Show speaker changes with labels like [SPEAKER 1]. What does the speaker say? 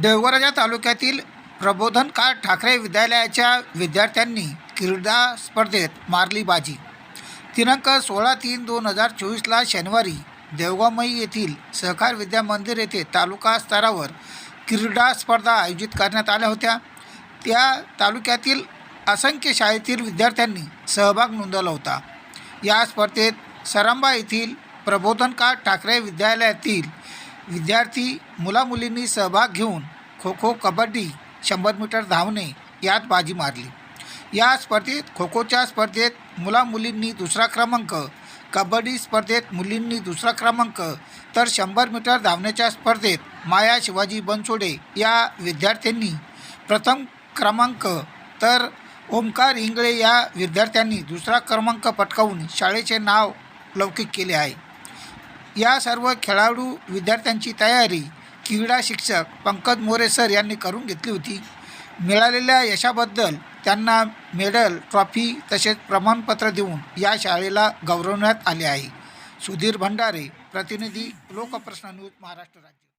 [SPEAKER 1] देवगराजा तालुक्यातील प्रबोधनकार ठाकरे विद्यालयाच्या विद्यार्थ्यांनी क्रीडा स्पर्धेत मारली बाजी. दिनांक सोळा तीन दोन हजार चोवीसला शनिवारी देवगावमई येथील सहकार विद्या मंदिर येथे तालुका स्तरावर क्रीडा स्पर्धा आयोजित करण्यात आल्या होत्या. त्या तालुक्यातील असंख्य शाळेतील विद्यार्थ्यांनी सहभाग नोंदवला होता. या स्पर्धेत सरांबा येथील प्रबोधनकार ठाकरे विद्यालयातील विद्यार्थी मुलामुलींनी सहभाग घेऊन खो खो कबड्डी शंभर मीटर धावणे यात बाजी मारली. या स्पर्धेत खो खोच्या स्पर्धेत मुलामुलींनी दुसरा क्रमांक कबड्डी स्पर्धेत मुलींनी दुसरा क्रमांक तर शंभर मीटर धावण्याच्या स्पर्धेत माया शिवाजी बनसोडे या विद्यार्थ्यांनी प्रथम क्रमांक तर ओमकार इंगळे या विद्यार्थ्यांनी दुसरा क्रमांक पटकावून शाळेचे नाव लौकिक केले आहे. या सर्व खेळाडू विद्यार्थ्यांची तयारी क्रीडा शिक्षक पंकज मोरे सर यांनी करून घेतली होती. मिळालेल्या यशाबद्दल त्यांना मेडल ट्रॉफी तसेच प्रमाणपत्र देऊन या शाळेला गौरवण्यात आले आहे. सुधीर भंडारे प्रतिनिधी लोकप्रश्न न्यूज महाराष्ट्र राज्य.